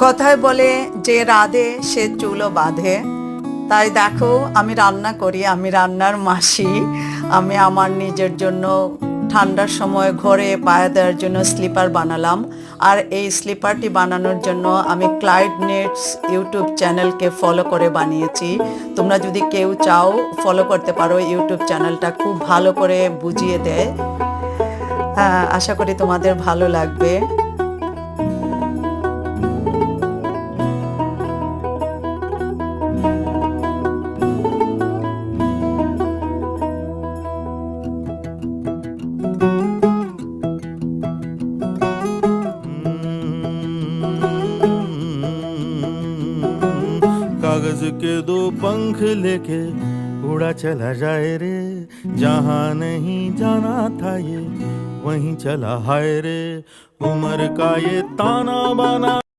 কথায় বলে, যে রাধে, সে চুলো বাঁধে। তাই দেখো, আমি রান্না করি, আমি রান্নার মাসি। আমি আমার নিজের জন্য ঠান্ডার সময় ঘরে পায়ে দেওয়ার জন্য স্লিপার বানালাম। আর এই স্লিপারটি বানানোর জন্য আমি ক্লাইড নেটস ইউটিউব চ্যানেলকে ফলো করে বানিয়েছি। তোমরা যদি কেউ চাও, ফলো করতে পারো, ইউটিউব চ্যানেলটা খুব ভালো করে বুঝিয়ে দেয়। হ্যাঁ আশা করি তোমাদের ভালো লাগবে। कागज़ के दो पंख लेके उड़ा चला जाए रे। जहाँ नहीं जाना था ये, वहीं चला हाय रे। उम्र का ये ताना बाना